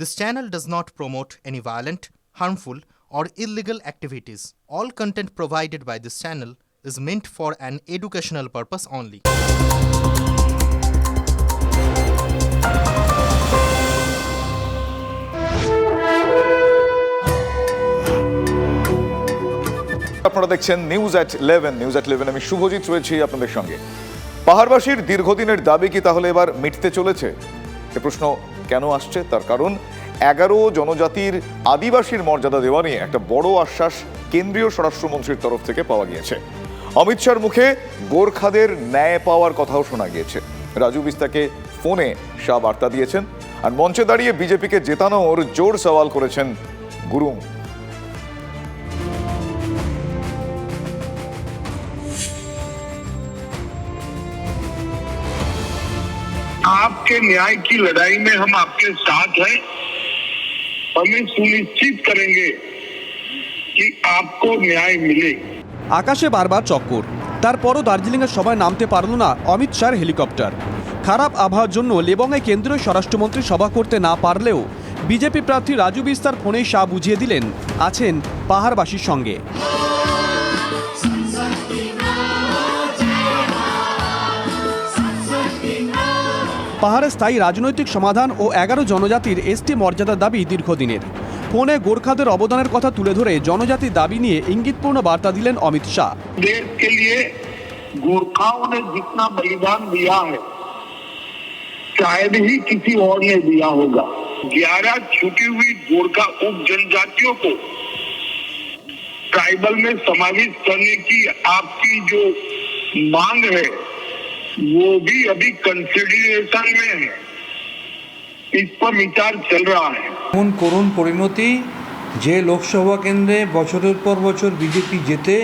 This channel does not promote any violent, harmful, or illegal activities. All content provided by this channel is meant for an educational purpose only. আপনারা দেখছেন news at eleven news at eleven আমি শুভজিৎ রয়েছি আপনাদের সঙ্গে পাহাড়বাসীর দীর্ঘদিনের দাবি কি তাহলে এবার মিটতে চলেছে এ প্রশ্ন কেন আসছে? তার কারণ এগারো জনজাতির আদিবাসীর মর্যাদা দেওয়া নিয়ে একটা বড় আশ্বাস কেন্দ্রীয় স্বরাষ্ট্রমন্ত্রীর তরফ থেকে পাওয়া গিয়েছে। অমিত শাহর মুখে গোর্খাদের ন্যায় পাওয়ার কথাও শোনা গিয়েছে। রাজু বিস্তাকে ফোনে শাহ বার্তা দিয়েছেন। আর মঞ্চে দাঁড়িয়ে বিজেপিকে জেতানোর জোর সওয়াল করেছেন গুরুং आपके न्याय की लड़ाई में हम आपके साथ हैं हमें सुनिश्चित करेंगे कि आपको न्याय मिले আকাশে বারবার চক্কর তারপরও দার্জিলিংয়ের সভায় নামতে পারল না অমিত শাহর হেলিকপ্টার খারাপ আবহাওয়ার জন্য লেবংয়ে কেন্দ্রীয় স্বরাষ্ট্রমন্ত্রী সভা করতে না পারলেও বিজেপি প্রার্থী রাজু বিস্তার ফোনেই শাহ বুঝিয়ে দিলেন আছেন পাহাড়বাসীর সঙ্গে পাহাড়ে স্থায়ী রাজনৈতিক সমাধান ও এগারো জনজাতির এসটি মর্যাদার দাবি দীর্ঘদিনের ফোনে গোর্খাদের অবদানের কথা তুলে ধরে জনজাতির দাবি নিয়ে ইঙ্গিতপূর্ণ বার্তা দিলেন অমিত শাহ देश के लिए गोरखाओं ने जितना बलिदान दिया है शायद ही किसी और ने दिया होगा ग्यारह छुटी हुई गोरखा उप जनजातियों को ट्राइबल में समावित करने की आपकी जो मांग है वो भी अभी कंसिडरेशन में है इस पर विचार चल रहा है এমন করুণ পরিণতি যে লোকসভা কেন্দ্রে বছরের পর বছর বিজেপি জেতে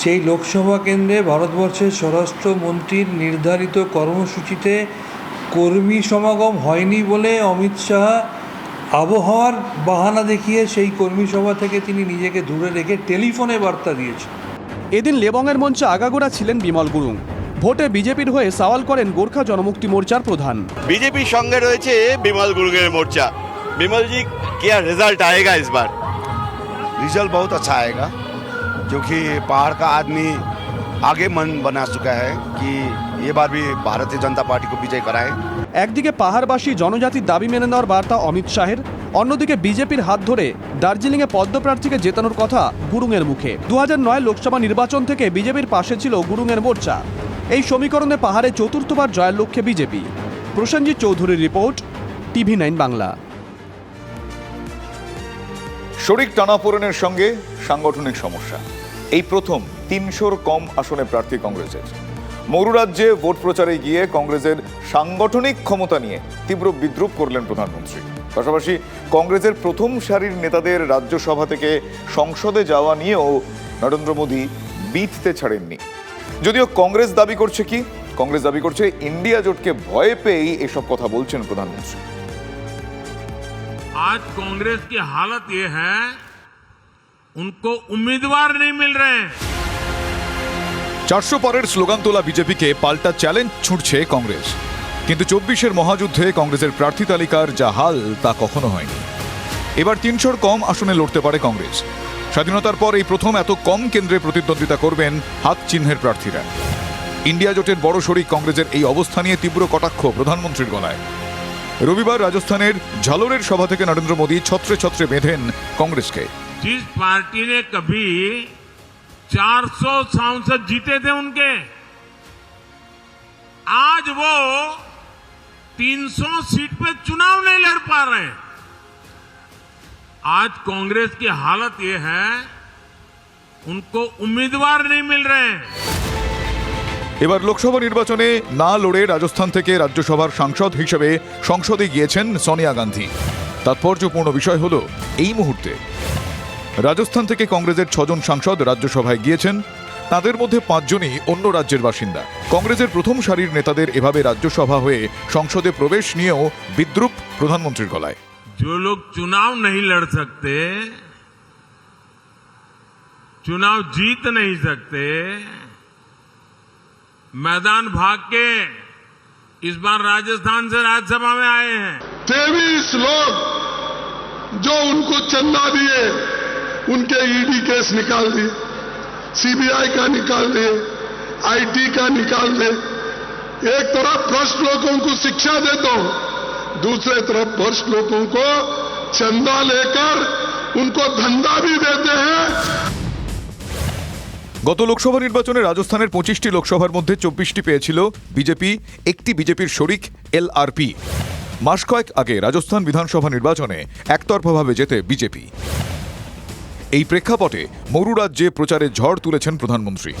সেই লোকসভা কেন্দ্রে ভারতবর্ষের স্বরাষ্ট্রমন্ত্রীর নির্ধারিত কর্মসূচিতে কর্মী সমাগম হয়নি বলে অমিত শাহ আবহাওয়ার বাহানা দেখিয়ে সেই কর্মী সভা থেকে তিনি নিজেকে দূরে রেখে টেলিফোনে বার্তা দিয়েছেন এদিন লেবংয়ের মঞ্চে আগাগোড়া ছিলেন বিমল গুরুং ভোটে বিজেপির হয়ে সওয়াল করেন গোর্খা জনমুক্তি মোর্চার প্রধান। বিজেপির সঙ্গে রয়েছে বিমল গুর্গের মোর্চা। বিমল জি আর রেজাল্ট आएगा इस बार रिजल्ट बहुत अच्छा आएगा क्योंकि पहाड़ का आदमी আগে মন বনা চুকা হ্যাঁ কি এবার ভি ভারতীয় জনতা পার্টিকে বিজয় করায় একদিকে পাহাড়বাসী জনজাতির দাবি মেনে নেওয়ার বার্তা অমিত শাহের অন্যদিকে বিজেপির হাত ধরে দার্জিলিংয়ে পদ্মপ্রার্থীকে জেতানোর কথা গুরুংয়ের মুখে। দু হাজার নয় লোকসভা নির্বাচন থেকে বিজেপির পাশে ছিল গুরুংয়ের মোর্চা। এই সমীকরণে পাহাড়ে চতুর্থবার জয়ের লক্ষ্যে বিজেপি। প্রসেনজিৎ চৌধুরীর রিপোর্ট, টিভি নাইন বাংলা। শরিক টানাপোড়েনের সঙ্গে সাংগঠনিক সমস্যা। এই প্রথম তিনশোর কম আসনে প্রার্থী কংগ্রেসের। মরুরাজ্যে ভোট প্রচারে গিয়ে কংগ্রেসের সাংগঠনিক ক্ষমতা নিয়ে তীব্র বিদ্রুপ করলেন প্রধানমন্ত্রী। পাশাপাশি কংগ্রেসের প্রথম সারির নেতাদের রাজ্যসভা থেকে সংসদে যাওয়া নিয়েও নরেন্দ্র মোদী বিততে ছাড়েননি। যদিও কংগ্রেস দাবি করছে কি কংগ্রেস দাবি করছে ইন্ডিয়া জোটকে ভয় পেয়েই এসব কথা বলছেন প্রধানমন্ত্রী आज कांग्रेस की हालत ये है उनको उम्मीदवार नहीं मिल रहे हैं চারশো পরের স্লোগান তোলা বিজেপিকে পাল্টা চ্যালেঞ্জ ছুটছে কংগ্রেস কিন্তু চব্বিশের মহাযুদ্ধে কংগ্রেসের প্রার্থী তালিকার যা হাল তা কখনো হয়নি এবার তিনশোর কম আসনে লড়তে পারে কংগ্রেস স্বাধীনতার পর এই প্রথম এত কম কেন্দ্রে প্রতিদ্বন্দ্বিতা করবেন হাত চিহ্নের প্রার্থীরা ইন্ডিয়া জোটের বড় শরিক কংগ্রেসের এই অবস্থা নিয়ে তীব্র কটাক্ষ প্রধানমন্ত্রীর গলায় রবিবার রাজস্থানের ঝালোরের সভা থেকে নরেন্দ্র মোদী ছত্রে ছত্রে বেঁধেন কংগ্রেসকে जिस पार्टी ने कभी 400 सांसद जीते थे उनके आज वो 300 सीट पे चुनाव नहीं लड़ पा रहे हैं। आज कांग्रेस की हालत ये है उनको उम्मीदवार नहीं मिल रहे हैं এবার লোকসভা নির্বাচনে না লড়ে রাজস্থান থেকে রাজ্যসভার সাংসদ হিসেবে সংসদে গিয়েছেন সোনিয়া গান্ধী তাৎপর্যপূর্ণ বিষয় হল এই মুহূর্তে রাজস্থান থেকে কংগ্রেসের ছজন সাংসদ রাজ্যসভায় গিয়েছেন তাদের মধ্যে পাঁচজনই অন্য রাজ্যের বাসিন্দা কংগ্রেসের প্রথম সারির নেতাদের এভাবে রাজ্যসভা হয়ে সংসদে প্রবেশ নিয়েও বিদ্রুপ প্রধানমন্ত্রীর গলায় जो लोग चुनाव नहीं लड़ सकते, चुनाव जीत नहीं सकते, मैदान भाग के इस बार राजस्थान से राज्यसभा में आए हैं। तेईस लोग जो उनको चंदा दिए, उनके ईडी केस निकाल दिए सीबीआई का निकाल दिए आईटी का निकाल दिए। एक तरफ़ भ्रष्ट लोगों को शिक्षा देता हूँ दूसरे तरफ भ्रष्ट लोगों को चंदा लेकर उनको धंधा भी देते हैं গত লোকসভা নির্বাচনে রাজস্থানের পঁচিশটি লোকসভার মধ্যে চব্বিশটি পেয়েছিল বিজেপি একটি বিজেপির শরিক এলআরপি মাস কয়েক আগে রাজস্থান বিধানসভা নির্বাচনে একতরফাভাবে জেতে বিজেপি এই প্রেক্ষাপটে মরু রাজ্যে প্রচারে ঝড় তুলেছেন প্রধানমন্ত্রী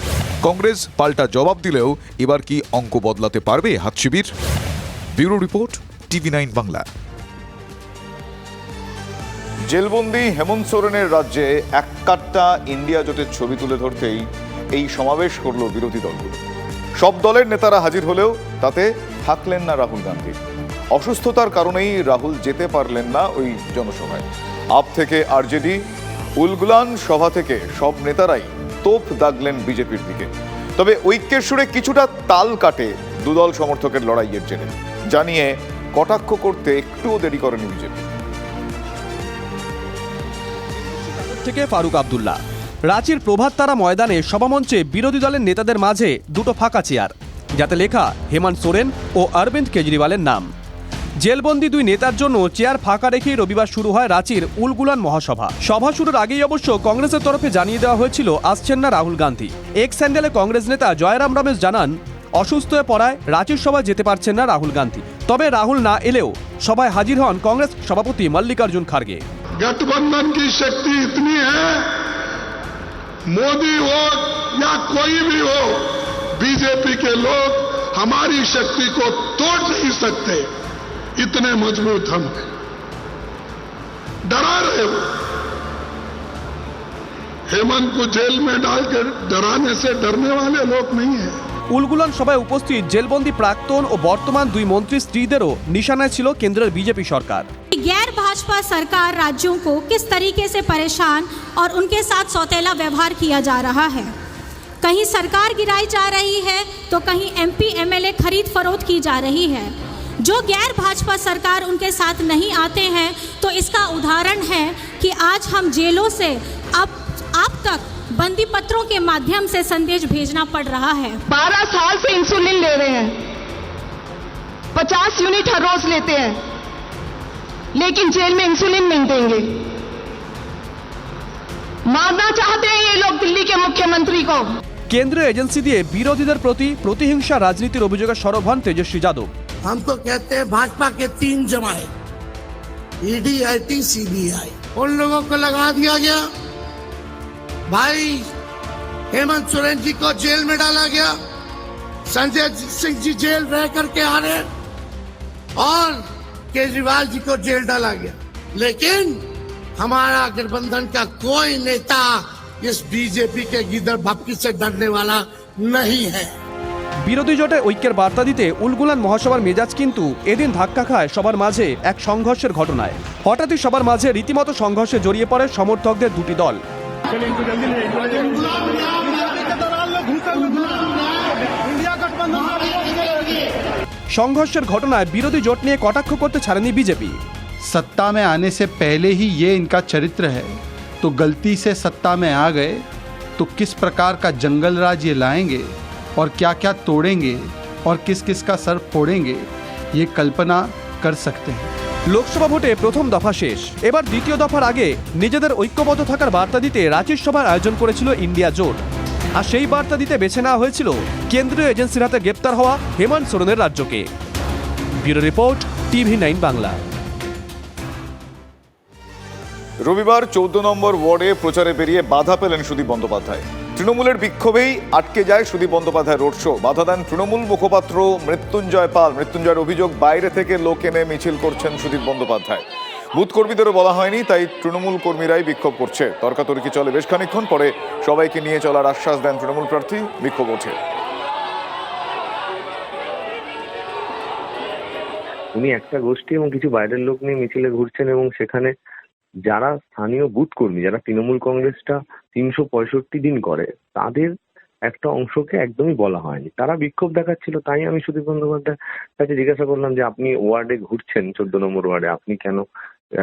কংগ্রেস পাল্টা জবাব দিলেও এবার কি অঙ্ক বদলাতে পারবে হাতশিবির bureau report TV nine Bangla. জেলবন্দি Hemant সোরেনের রাজ্যে এক ইন্ডিয়া জোটের ছবি তুলে ধরতেই এই সমাবেশ করল বিরোধী দলগুলো। সব দলের নেতারা হাজির হলেও তাতে থাকলেন না রাহুল গান্ধী। অসুস্থতার কারণেই রাহুল যেতে পারলেন না ওই জনসভায়। আপ থেকে আরজেডি, উলগুলান সভা থেকে সব নেতারাই তোপ দাগলেন বিজেপির দিকে। তবে ঐক্যের সুরে কিছুটা তাল কাটে দুদল সমর্থকের লড়াইয়ের জেরে। জানিয়ে কটাক্ষ করতে একটুও দেরি করেনি বিজেপি। থেকে ফারুক আবদুল্লাহ। রাঁচির প্রভাত তারা ময়দানে সভামঞ্চে বিরোধী দলের নেতাদের মাঝে দুটো ফাঁকা চেয়ার, যাতে লেখা হেমন্ত সোরেন ও অরবিন্দ কেজরিওয়ালের নাম। জেলবন্দি দুই নেতার জন্য চেয়ার ফাঁকা রেখেই রবিবার শুরু হয় রাঁচির উলগুলান মহাসভা। সভা শুরুর আগেই অবশ্য কংগ্রেসের তরফে জানিয়ে দেওয়া হয়েছিল, আসছেন না রাহুল গান্ধী। এক স্যান্ডেলে কংগ্রেস নেতা জয়রাম রমেশ জানান অসুস্থ হয়ে পড়ায় রাঁচির সভায় যেতে পারছেন না রাহুল গান্ধী তবে রাহুল না এলেও সভায় হাজির হন কংগ্রেস সভাপতি মল্লিকার্জুন খার্গে गठबंधन की शक्ति इतनी है मोदी हो या कोई भी हो बीजेपी के लोग हमारी शक्ति को तोड़ नहीं सकते इतने मजबूत हम हैं डरा रहे हो हेमंत को जेल में डालकर डराने से डरने वाले लोग नहीं हैं উলগুলান সভায় উপস্থিত জেলবন্দি প্রাক্তন ও বর্তমান দুই মন্ত্রী স্ত্রীদেরও নিশানায় ছিল কেন্দ্রের বিজেপি সরকার गैर भाजपा सरकार राज्यों को किस तरीके से परेशान और उनके साथ सौतेला व्यवहार किया जा रहा है कहीं सरकार गिराई जा रही है तो कहीं एमपी एमएलए खरीद फरोख्त की जा रही है जो गैर भाजपा सरकार उनके साथ नहीं आते हैं तो इसका उदाहरण है कि आज हम जेलों से अब आप तक बंदी पत्रों के माध्यम से संदेश भेजना पड़ रहा है बारह साल से इंसुलिन ले रहे हैं पचास यूनिट हर रोज लेते हैं लेकिन जेल में इंसुलिन नहीं देंगे मारना चाहते हैं ये लोग दिल्ली के मुख्यमंत्री को কেন্দ্রীয় এজেন্সি দিয়ে বিরোধীদের প্রতি প্রতিহিংসা রাজনীতির অভিযোগে সরব হন তেজস্বী যাদব हम तो कहते हैं भाजपा के तीन जमाए ईडी आई टी सीबीआई उन लोगों को लगा दिया गया भाई हेमंत सोरेन जी को जेल में डाला गया संजय सिंह जी जेल रह करके आ रहे और केजरीवाल जी को जेल डाला गया लेकिन हमारा गठबंधन का कोई नेता इस बीजेपी के गिदर भपकी से डरने वाला नहीं है বিরোধী জোটে ঐক্যের বার্তা দিতে উলগুলান মহাসভার মেজাজ কিন্তু এদিন ধাক্কা খায় সবার মাঝে এক সংঘর্ষের ঘটনায় হঠাৎই সবার মাঝে রীতিমতো সংঘর্ষে জড়িয়ে পড়ে সমর্থকদের দুটি দল সংঘর্ষের ঘটনায় বিরোধী জোট নিয়ে কটাক্ষ করতে ছাড়েনি বিজেপি सत्ता में आने से पहले ही ये इनका चरित्र है तो गलती से सत्ता में आ गए तो किस प्रकार का जंगल राज ये लाएंगे और क्या क्या तोड़ेंगे और किस किस का सर फोड़ेंगे ये कल्पना कर सकते हैं লোকসভা ভোটে প্রথম দফা শেষ। এবার দ্বিতীয় দফার আগে নিজেদের ঐক্যবদ্ধ থাকার বার্তা দিতে রাঁচির সভার আয়োজন করেছিল ইন্ডিয়া জোট। আর সেই বার্তা দিতে বেছে নেওয়া হয়েছিল কেন্দ্রীয় এজেন্সির হাতে গ্রেপ্তার হওয়া হেমন্ত সোরেনের রাজ্যকে। Bureau report, TV nine Bangla. রবিবার চৌদ্দ নম্বর ওয়ার্ডে প্রচারে বেরিয়ে বাধা পেলেন সুদীপ বন্দ্যোপাধ্যায়। তৃণমূলের বিক্ষোভেই আটকে যায় সুদীপ বন্দ্যোপাধ্যায় রোড শো। বাধা দেন তৃণমূল মুখপাত্র মৃত্যুঞ্জয় পাল। মৃত্যুঞ্জয়ের অভিযোগ, বাইরে থেকে লোক এনে মিছিল করছেন সুদীপ বন্দ্যোপাধ্যায়। বুথ কর্মীদেরও বলা হয়নি, তাই তৃণমূল কর্মীরাই বিক্ষোভ করছে। তর্কাতর্কি চলে বেশ খানিক্ষণ পরে সবাইকে নিয়ে চলার আশ্বাস দেন তৃণমূল প্রার্থী বিক্ষোভ ওঠে। উনি একটা গোষ্ঠী এবং কিছু বাইরের লোক নিয়ে মিছিলে ঘুরছেন এবং সেখানে যারা স্থানীয় বুথ কর্মী, যারা তৃণমূল কংগ্রেসটা তিনশো পঁয়ষট্টি দিন করে, তাদের একটা অংশকে একদমই বলা হয়নি। তারা বিক্ষোভ দেখাচ্ছিল, তাই আমি সুদীপ বন্দ্যোপাধ্যায় কাছে জিজ্ঞাসা করলাম যে, আপনি ওয়ার্ডে ঘুরছেন, চোদ্দ নম্বর ওয়ার্ডে, আপনি কেন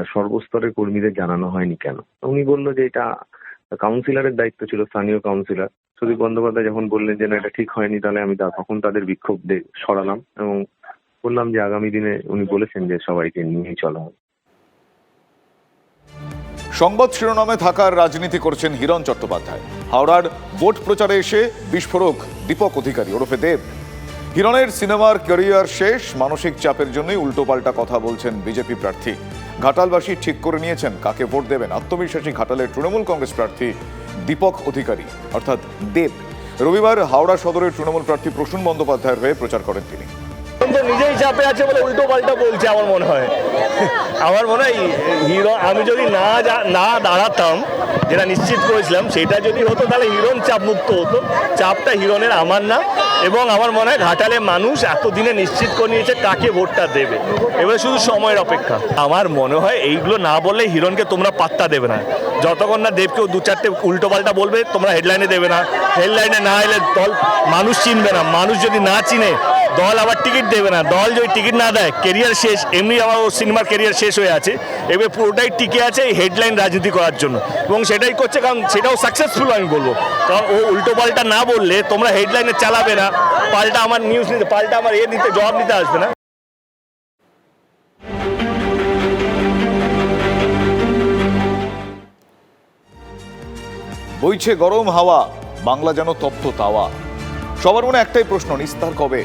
সর্বস্তরের কর্মীদের জানানো হয়নি কেন? উনি বলল যে, এটা কাউন্সিলরের দায়িত্ব ছিল, স্থানীয় কাউন্সিলর। সুদীপ বন্দ্যোপাধ্যায় যখন বললেন যে, না, এটা ঠিক হয়নি, তাহলে আমি তখন তাদের বিক্ষোভ সরালাম এবং বললাম যে, আগামী দিনে উনি বলেছেন যে, সবাইকে নিয়েই চলা হবে। সংবাদ শিরোনামে থাকার রাজনীতি করছেন হিরণ চট্টোপাধ্যায়। হাওড়ার ভোট প্রচারে এসে বিস্ফোরক দীপক অধিকারী ওরফে দেব। হিরণের সিনেমার ক্যারিয়ার শেষ, মানসিক চাপের জন্যই উল্টোপাল্টা কথা বলছেন বিজেপি প্রার্থী। ঘাটালবাসী ঠিক করে নিয়েছেন কাকে ভোট দেবেন। আত্মবিশ্বাসী ঘাটালের তৃণমূল কংগ্রেস প্রার্থী দীপক অধিকারী, অর্থাৎ দেব। রবিবার হাওড়া সদরের তৃণমূল প্রার্থী প্রসূন বন্দ্যোপাধ্যায়ের হয়ে প্রচার করেন তিনি। তো নিজেই চাপে আছে বলে উল্টো পাল্টা বলছে আমার মনে হয়। আমার মনে হয় হিরো, আমি যদি না না দাঁড়াতাম, যেটা নিশ্চিত করেছিলাম, সেটা যদি হতো, তাহলে হিরণ চাপ মুক্ত হতো। চাপটা হিরণের, আমার না। এবং আমার মনে হয় ঘাটালে মানুষ এতদিনে নিশ্চিত করে নিয়েছে কাকে ভোটটা দেবে। এবার শুধু সময়ের অপেক্ষা। আমার মনে হয় এইগুলো না বললে হিরণকে তোমরা পাত্তা দেবে না। যতক্ষণ না দেবকেও দু চারটে উল্টো পাল্টা বলবে, তোমরা হেডলাইনে দেবে না। হেডলাইনে না এলে দল, মানুষ চিনবে না। মানুষ যদি না চিনে, দল আবার টিকিট দেবে না। দল যদি টিকিট না দেয় কেরিয়ার শেষ। এমনি আমার ও সিনেমার কেরিয়ার শেষ হয়ে আছে। এবার পুরোটাই টিকে আছে এই হেডলাইন রাজনীতি করার জন্য। এবং সেটাই করছে কারণ সেটাও সাকসেসফুল আমি বলব। কারণ ও উল্টো পাল্টা না বললে তোমরা হেডলাইনে চালাবে না। পাল্টা আমার নিউজ নিতে, পাল্টা আমার এ নিতে, জবাব নিতে আসবে না। বইছে গরম হাওয়া, বাংলা যেন তপ্ত তাওয়া। সবার মনে একটাই প্রশ্ন, নিস্তার কবে?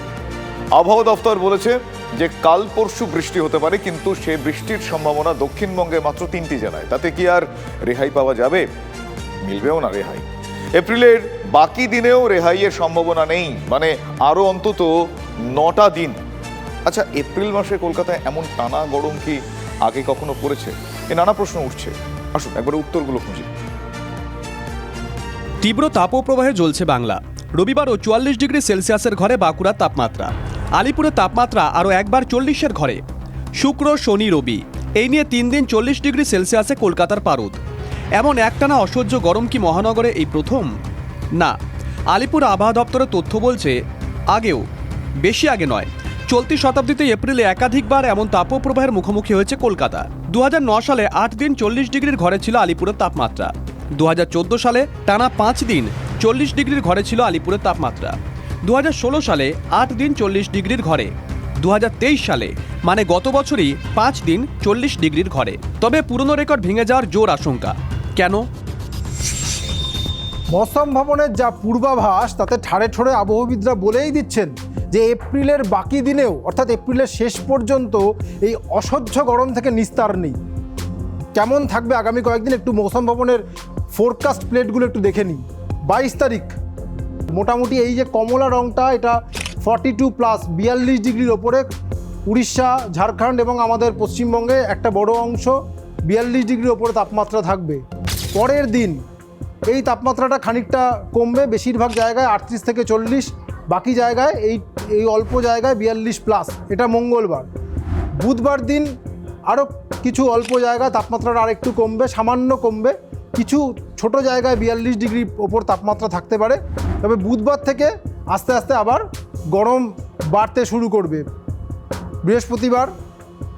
আবহাওয়া দফতর বলেছে যে কাল পরশু বৃষ্টি হতে পারে, কিন্তু সে বৃষ্টির সম্ভাবনা দক্ষিণবঙ্গে মাত্র তিনটি জেলায়। তাতে কি আর রেহাই পাওয়া যাবে? মিলবেও না রেহাই। এপ্রিলের বাকি দিনেও রেহাইয়ের সম্ভাবনা নেই। মানে আরও অন্তত নটা দিন। আচ্ছা এপ্রিল মাসে কলকাতায় এমন টানা গরম কি আগে কখনো পড়েছে? এ নানা প্রশ্ন উঠছে। আসুন, একবার উত্তরগুলো খুঁজি। তীব্র তাপপ্রবাহে জ্বলছে বাংলা। রবিবারও চুয়াল্লিশ ডিগ্রি সেলসিয়াসের ঘরে বাঁকুড়ার তাপমাত্রা। আলিপুরের তাপমাত্রা আরও একবার চল্লিশের ঘরে। শুক্র, শনি, রবি, এই নিয়ে তিন দিন চল্লিশ ডিগ্রি সেলসিয়াসে কলকাতার পারদ। এমন একটানা অসহ্য গরম কি মহানগরে এই প্রথম? না, আলিপুর আবহাওয়া দপ্তরের তথ্য বলছে, আগেও, বেশি আগে নয়। চলতি শতাব্দীতে এপ্রিলে একাধিকবার এমন তাপপ্রবাহের মুখোমুখি হয়েছে কলকাতা। দু সালে আট দিন চল্লিশ ডিগ্রির ঘরে ছিল আলিপুরের তাপমাত্রা। দু হাজার চোদ্দ সালে টানা পাঁচ দিন চল্লিশ ডিগ্রির ঘরে ছিল আলিপুরের তাপমাত্রা। দু হাজার ষোলো সালে আট দিন চল্লিশ ডিগ্রির ঘরে। দু হাজার তেইশ সালে মানে গত বছরই পাঁচ দিন চল্লিশ ডিগ্রির ঘরে। তবে পুরনো রেকর্ড ভেঙে যাওয়ার জোর আশঙ্কা। কেন? মৌসম ভবনের যা পূর্বাভাস, তাতে ঠাড়ে ঠোড়ে আবহবিদরা বলেই দিচ্ছেন যে এপ্রিলের বাকি দিনেও, অর্থাৎ এপ্রিলের শেষ পর্যন্ত, এই অসহ্য গরম থেকে নিস্তার নেই। কেমন থাকবে আগামী কয়েকদিন একটু মৌসম ভবনের ফোরকাস্ট প্লেটগুলো একটু দেখে নিই। বাইশ তারিখ, মোটামুটি এই যে কমলা রংটা, এটা ফর্টি টু প্লাস বিয়াল্লিশ ডিগ্রির ওপরে। উড়িষ্যা, ঝাড়খণ্ড এবং আমাদের পশ্চিমবঙ্গে একটা বড় অংশ বিয়াল্লিশ ডিগ্রির ওপরে তাপমাত্রা থাকবে। পরের দিন এই তাপমাত্রাটা খানিকটা কমবে, বেশিরভাগ জায়গায় আটত্রিশ থেকে চল্লিশ, বাকি জায়গায় এই এই অল্প জায়গায় বিয়াল্লিশ প্লাস এটা মঙ্গলবার। বুধবার দিন আরও কিছু অল্প জায়গায় তাপমাত্রাটা আর একটু কমবে, সামান্য কমবে, কিছু ছোট জায়গায় বিয়াল্লিশ ডিগ্রি ওপর তাপমাত্রা থাকতে পারে, তবে বুধবার থেকে আস্তে আস্তে আবার গরম বাড়তে শুরু করবে। বৃহস্পতিবার,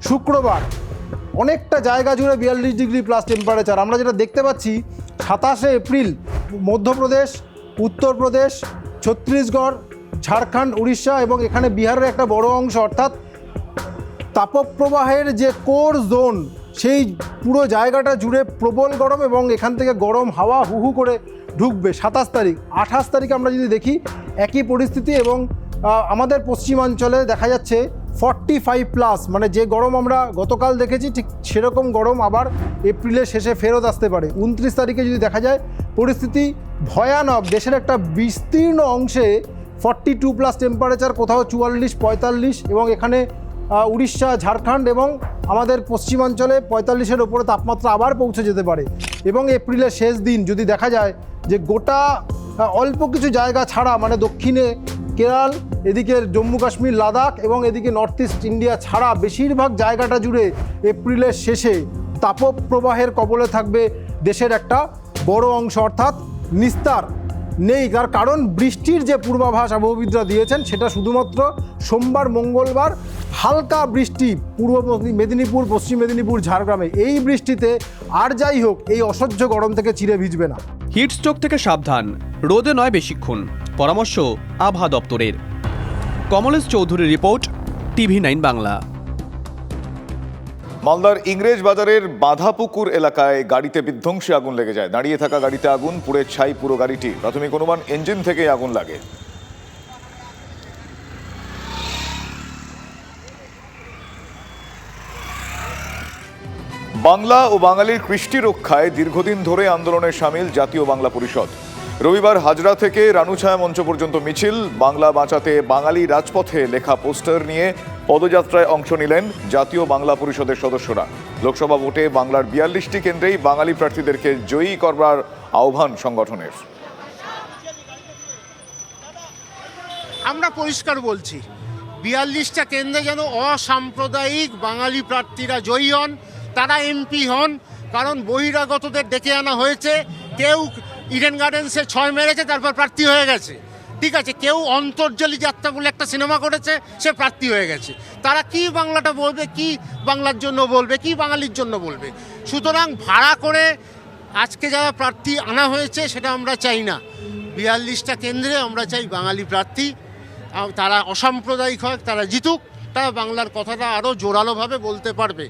শুক্রবার, অনেকটা জায়গা জুড়ে বিয়াল্লিশ ডিগ্রি প্লাস টেম্পারেচার আমরা যেটা দেখতে পাচ্ছি সাতাশে এপ্রিল মধ্যপ্রদেশ, উত্তরপ্রদেশ, ছত্তিশগড়, ঝাড়খণ্ড, উড়িষ্যা এবং এখানে বিহারের একটা বড় অংশ অর্থাৎ তাপপ্রবাহের যে কোর জোন, সেই পুরো জায়গাটা জুড়ে প্রবল গরম এবং এখান থেকে গরম হাওয়া হু হু করে ঢুকবে সাতাশ তারিখ। আঠাশ তারিখ আমরা যদি দেখি, একই পরিস্থিতি এবং আমাদের পশ্চিমাঞ্চলে দেখা যাচ্ছে ফর্টি ফাইভ প্লাস মানে যে গরম আমরা গতকাল দেখেছি, ঠিক সেরকম গরম আবার এপ্রিলের শেষে ফেরত আসতে পারে। উনত্রিশ তারিখে যদি দেখা যায়, পরিস্থিতি ভয়ানক। দেশের একটা বিস্তীর্ণ অংশে ফর্টি টু প্লাস টেম্পারেচার কোথাও চুয়াল্লিশ, পঁয়তাল্লিশ এবং এখানে উড়িষ্যা, ঝাড়খণ্ড এবং আমাদের পশ্চিমাঞ্চলে পঁয়তাল্লিশের ওপরে তাপমাত্রা আবার পৌঁছে যেতে পারে। এবং এপ্রিলের শেষ দিন যদি দেখা যায় যে গোটা অল্প কিছু জায়গা ছাড়া মানে দক্ষিণে কেরল, এদিকে জম্মু কাশ্মীর, লাদাখ এবং এদিকে নর্থ ইস্ট ইন্ডিয়া ছাড়া বেশিরভাগ জায়গাটা জুড়ে এপ্রিলের শেষে তাপপ্রবাহের কবলে থাকবে দেশের একটা বড় অংশ। অর্থাৎ নিস্তার নেই, তার কারণ বৃষ্টির যে পূর্বাভাস আবহবিদরা দিয়েছেন, সেটা শুধুমাত্র সোমবার, মঙ্গলবার হালকা বৃষ্টি পূর্ব মেদিনীপুর, পশ্চিম মেদিনীপুর, ঝাড়গ্রামে। এই বৃষ্টিতে আর যাই হোক, এই অসহ্য গরম থেকে চিরে ভিজবে না। হিটস্ট্রোক থেকে সাবধান, রোদে নয় বেশিক্ষণ। পরামর্শ আবহাওয়া দপ্তরের। Kamlesh Chowdhury report, TV nine Bangla. মালদার ইংরেজ বাজারের বাঁধাপুকুর এলাকায় গাড়িতে বিধ্বংসী আগুন লেগে যায়। দাঁড়িয়ে থাকা গাড়িতে আগুন, পুড়ে ছাই পুরো গাড়িটি। প্রাথমিক অনুমান ইঞ্জিন থেকে আগুন লাগে। বাংলা ও বাঙালির কৃষ্টি রক্ষায় দীর্ঘদিন ধরে আন্দোলনে সামিল জাতীয় বাংলা পরিষদ। রবিবার হাজরা থেকে রানুছায়া মঞ্চ পর্যন্ত মিছিল। বাংলা বাঁচাতে বাঙালি রাজপথে লেখা পোস্টার নিয়ে পদযাত্রায় অংশ নিলেন জাতীয় বাংলা পরিষদের সদস্যরা। লোকসভা ভোটে বাংলার বিয়াল্লিশটি কেন্দ্রেই বাঙালি প্রার্থীদেরকে জয়ী করবার আহ্বান সংগঠনের। আমরা পরিষ্কার বলছি, বিয়াল্লিশটা কেন্দ্রে যেন অসাম্প্রদায়িক বাঙালি প্রার্থীরা জয়ী হন, তারা এমপি হন, কারণ বহিরাগতদের ডেকে আনা হয়েছে, কেউ ইডেন গার্ডেন্সে ছয় মেরেছে, তারপর প্রার্থী হয়ে গেছে। ঠিক আছে, কেউ অন্তর্জলি যাত্রা বলে একটা সিনেমা করেছে, সে প্রার্থী হয়ে গেছে। তারা কি বাংলাটা বলবে, কি বাংলার জন্য বলবে, কি বাঙালির জন্য বলবে? সুতরাং ভাড়া করে আজকে যারা প্রার্থী আনা হয়েছে, সেটা আমরা চাই না। বিয়াল্লিশটা কেন্দ্রে আমরা চাই বাঙালি প্রার্থী। তারা অসাম্প্রদায়িক হয় তারা জিতুক, তারা বাংলার কথাটা আরও জোরালোভাবে বলতে পারবে।